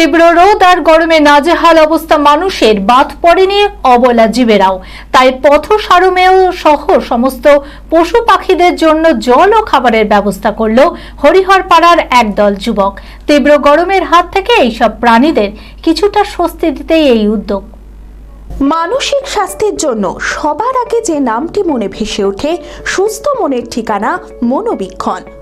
তীব্র রোদ আর গরমে নাজেহাল অবস্থা মানুষের। বাদ পড়েনি অবলা জীবেরাও। তাই পথ সারমেয় সহ সমস্ত পশু পাখিদের জন্য জল ও খাবারের ব্যবস্থা করল হরিহর পাড়ার একদল যুবক। তীব্র গরমের হাত থেকে এইসব প্রাণীদের কিছুটা স্বস্তি দিতেই এই উদ্যোগ। মানসিক স্বাস্থ্যের জন্য সবার আগে যে নামটি মনে ভেসে ওঠে, সুস্থ মনের ঠিকানা মনোবীক্ষণ।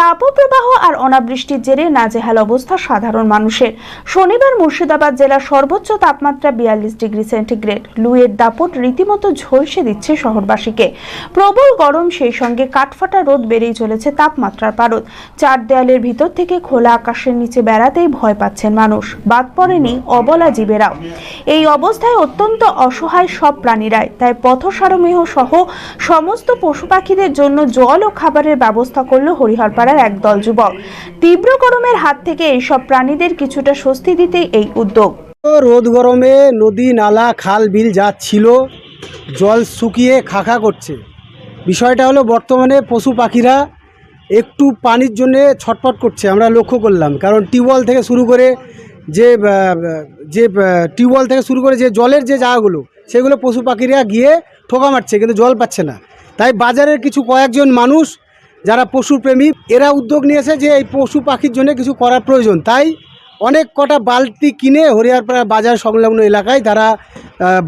তাপপ্রবাহ আর অনাবৃষ্টির জেরে নাজেহাল অবস্থা সাধারণ মানুষের। শনিবার মুর্শিদাবাদ জেলার সর্বোচ্চ তাপমাত্রা বিয়াল্লিশ ডিগ্রি সেন্টিগ্রেড। লুয়ের দাপট রীতিমতো ঝলসে দিচ্ছে শহরবাসীকে। প্রবল গরম সেই সঙ্গে কাঠফাটা রোদ বেড়েই চলেছে তাপমাত্রার পারদ। চার দেয়ালের ভিতর থেকে খোলা আকাশের নিচে বেড়াতেই ভয় পাচ্ছেন মানুষ। বাদ পড়েনি অবলা জীবেরাও। এই অবস্থায় অত্যন্ত অসহায় সব প্রাণীরাই। তাই পথসারমেহ সহ সমস্ত পশু পাখিদের জন্য জল ও খাবারের ব্যবস্থা করল হরিহরপাড়ার একদল যুবক। তীব্র গরমের হাত থেকে এইসব প্রাণীদের কিছুটা স্বস্তি দিতেই এই উদ্যোগ। রোদ গরমে নদী, নালা, খাল, বিল যা ছিল, জল শুকিয়ে খাখা করছে। বিষয়টা হলো বর্তমানে পশু পাখিরা একটু পানির জন্যে ছটফট করছে, আমরা লক্ষ্য করলাম। কারণ টিউবওয়েল থেকে শুরু করে যে যে টিউবওয়েল থেকে শুরু করে যে জলের যে জায়গাগুলো, সেগুলো পশু পাখিরা গিয়ে ঠোকা মারছে, কিন্তু জল পাচ্ছে না। তাই বাজারের কিছু কয়েকজন মানুষ যারা পশুপ্রেমী এরা উদ্যোগ নিয়েছে যে এই পশু পাখির জন্য কিছু করার প্রয়োজন। তাই অনেক কটা বালতি কিনে হরিয়ারপাড়া বাজার সংলগ্ন এলাকায় তারা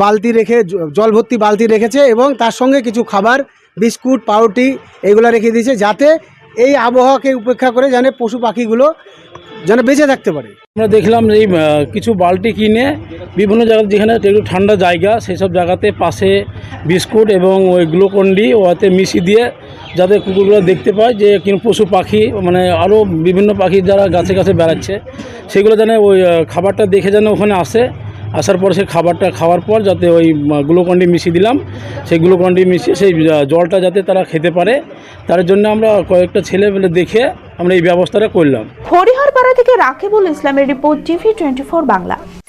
বালতি রেখে জল ভর্তি বালতি রেখেছে এবং তার সঙ্গে কিছু খাবার, বিস্কুট, পাউরুটি এগুলো রেখে দিয়েছে যাতে এই আবহাওয়াকে উপেক্ষা করে যেন পশু পাখিগুলো যেন বেঁচে থাকতে পারে। আমরা দেখলাম এই কিছু বালতি কিনে বিভিন্ন জায়গায় যেখানে একটু ঠান্ডা জায়গা সেই সব জায়গাতে পাশে বিস্কুট এবং ওই গ্লুকন্ডি ওতে মিশি দিয়ে যাতে কুকুরগুলো দেখতে পায় যে কিন্তু পশু পাখি মানে আরও বিভিন্ন পাখি যারা গাছে গাছে বেড়াচ্ছে, সেগুলো যেন ওই খাবারটা দেখে যেন ওখানে আসে। আসার পর সেই খাবারটা খাওয়ার পর যাতে ওই গ্লুকন্ডি মিশিয়ে দিলাম, সেই গ্লুকন্ডি মিশিয়ে সেই জলটা যাতে তারা খেতে পারে, তার জন্য আমরা কয়েকটা ছেলে পেলে দেখে আমরা এই ব্যবস্থাটা করলাম। হরিহরপাড়া থেকে রাকিবুল ইসলামের report TV twenty Bangla.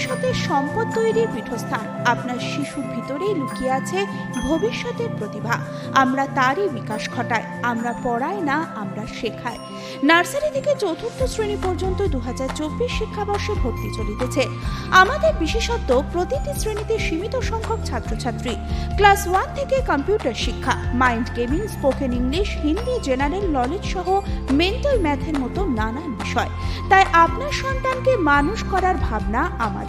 ভবিষ্যতের সম্পদ তৈরির পীঠস্থান। আপনার শিশুর ভিতরেই লুকিয়ে আছে ভবিষ্যতের প্রতিভা। আমরা তারই বিকাশ ঘটাই। আমরা পড়াই না, আমরা শেখাই। নার্সারি থেকে চতুর্থ শ্রেণি পর্যন্ত দু শিক্ষাবর্ষে ভর্তি চলিতেছে। আমাদের বিশেষত্ব, প্রতিটি শ্রেণীতে সীমিত সংখ্যক ছাত্রছাত্রী। ক্লাস ওয়ান থেকে কম্পিউটার শিক্ষা, mind gaming, spoken English, Hindi, general knowledge সহ মেন্টাল ম্যাথের মতো নানান বিষয়। তাই আপনার সন্তানকে মানুষ করার ভাবনা আমাদের